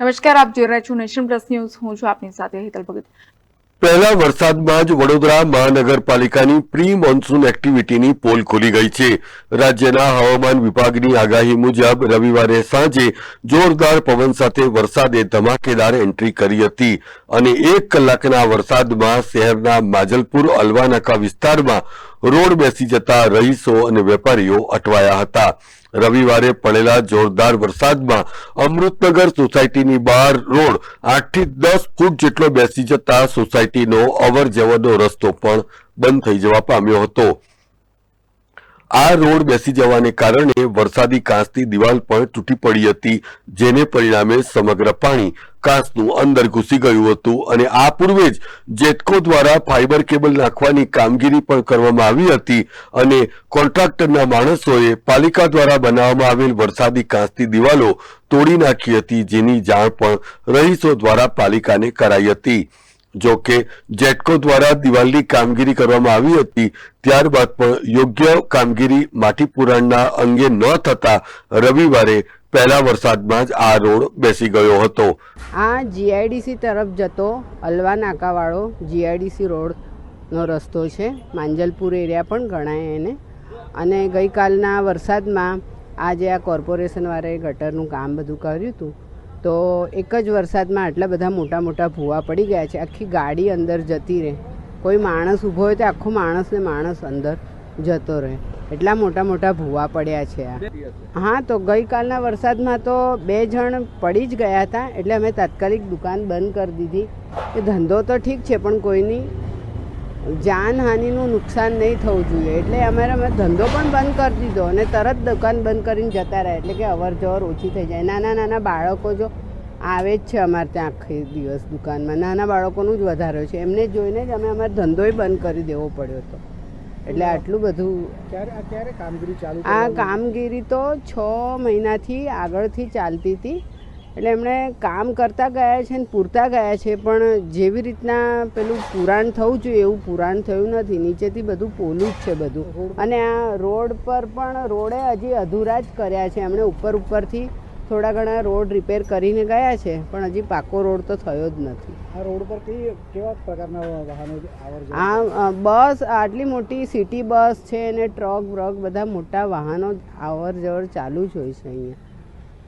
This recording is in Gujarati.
નમસ્કાર, આપ જોઈ રહ્યા છો નેશન પ્લસ ન્યૂઝ. હું છું આપની સાથે હેતલ ભગત. પહેલા વરસાદમાં જ વડોદરા મહાનગરપાલિકાની પ્રી મોન્સૂન એક્ટિવિટીની પોલ ખુલી ગઈ છે. રાજ્યના હવામાન વિભાગની આગાહી મુજબ રવિવારે સાંજે જોરદાર પવન સાથે વરસાદે ધમાકેદાર એન્ટ્રી કરી હતી અને એક કલાકના વરસાદમાં શહેરના માજલપુર, અલવાનાકા વિસ્તારમાં રોડ બેસી જતા રહીશો અને વેપારીઓ અટવાયા હતા. રવિવારે પડેલા જોરદાર વરસાદમાં અમૃતનગર સોસાયટીની બહાર રોડ આઠથી દસ ફૂટ જેટલો બેસી જતા સોસાયટીનો અવર જવરનો રસ્તો પણ બંધ થઈ જવા પામ્યો હતો. આ રોડ બેસી જવાને કારણે વરસાદી કાંસની દિવાલ પણ તૂટી પડી હતી, જેને પરિણામે સમગ્ર પાણી કાંસનું અંદર ઘૂસી ગયું હતું અને આ પૂર્વે જ જેટકો દ્વારા ફાઇબર કેબલ નાખવાની કામગીરી પણ કરવામાં આવી હતી અને કોન્ટ્રાક્ટરના માણસોએ પાલિકા દ્વારા બનાવવામાં આવેલ વરસાદી કાંસની દિવાલો તોડી નાખી હતી, જેની જાણ પણ રહીશો દ્વારા પાલિકાને કરાઈ હતી. જો કે જેટકો દ્વારા દિવાલની કામગીરી કરવામાં આવી હતી, ત્યારબાદ પણ યોગ્ય કામગીરી માટીપુરાણના અંગે ન થતા રવિવારે પહેલા વરસાદમાં જ આ રોડ બેસી ગયો હતો. આ જીઆઈડીસી તરફ જતો અલવા નાકાવાળો જીઆઈડીસી રોડનો રસ્તો છે. માંજલપુર એરિયા પણ ગણાય એને. અને ગઈકાલના વરસાદમાં આજે આ કોર્પોરેશનવાળાએ ગટરનું કામ બધું કર્યું હતું. તો એક જ વરસાદમાં આટલા બધા મોટા મોટા ભૂવા પડી ગયા છે. આખી ગાડી અંદર જતી રહે. કોઈ માણસ ઊભો હોય તો આખો માણસને માણસ અંદર જતો રહે. એટલા મોટા મોટા ભૂવા પડ્યા છે આ. હા, તો ગઈકાલના વરસાદમાં તો બે જણ પડી જ ગયા હતા. એટલે અમે તાત્કાલિક દુકાન બંધ કરી દીધી. કે ધંધો તો ઠીક છે, પણ કોઈની જાનહાનિનું નુકસાન નહીં થવું જોઈએ. એટલે અમારે અમે ધંધો પણ બંધ કરી દીધો અને તરત દુકાન બંધ કરીને જતા રહ્યા. એટલે કે અવર જવર ઓછી થઈ જાય. નાના નાના બાળકો જો આવે જ છે અમારે ત્યાં આખી દિવસ દુકાનમાં. નાના બાળકોનું જ વધારે છે. એમને જોઈને જ અમે અમારો ધંધોય બંધ કરી દેવો પડ્યો હતો. એટલે આટલું બધું આ કામગીરી તો છ મહિનાથી આગળથી ચાલતી હતી. એટલે એમણે કામ કરતા ગયા છે ને પૂરતા ગયા છે પણ જેવી રીતના પેલું પુરાણ થવું જોઈએ એવું પુરાણ થયું નથી. નીચેથી બધું પોલું જ છે બધું. અને આ રોડ પર પણ રોડે હજી અધૂરા જ કર્યા છે. એમણે ઉપર ઉપરથી થોડા ઘણા રોડ રિપેર કરીને ગયા છે પણ હજી પાકો રોડ તો થયો જ નથી. આ રોડ પર કઈ કેવા પ્રકારના વાહનો આ બસ આટલી મોટી સિટી બસ છે અને ટ્રક બ્રક બધા મોટા વાહનો અવર જવર ચાલુ જ હોય છે અહીંયા.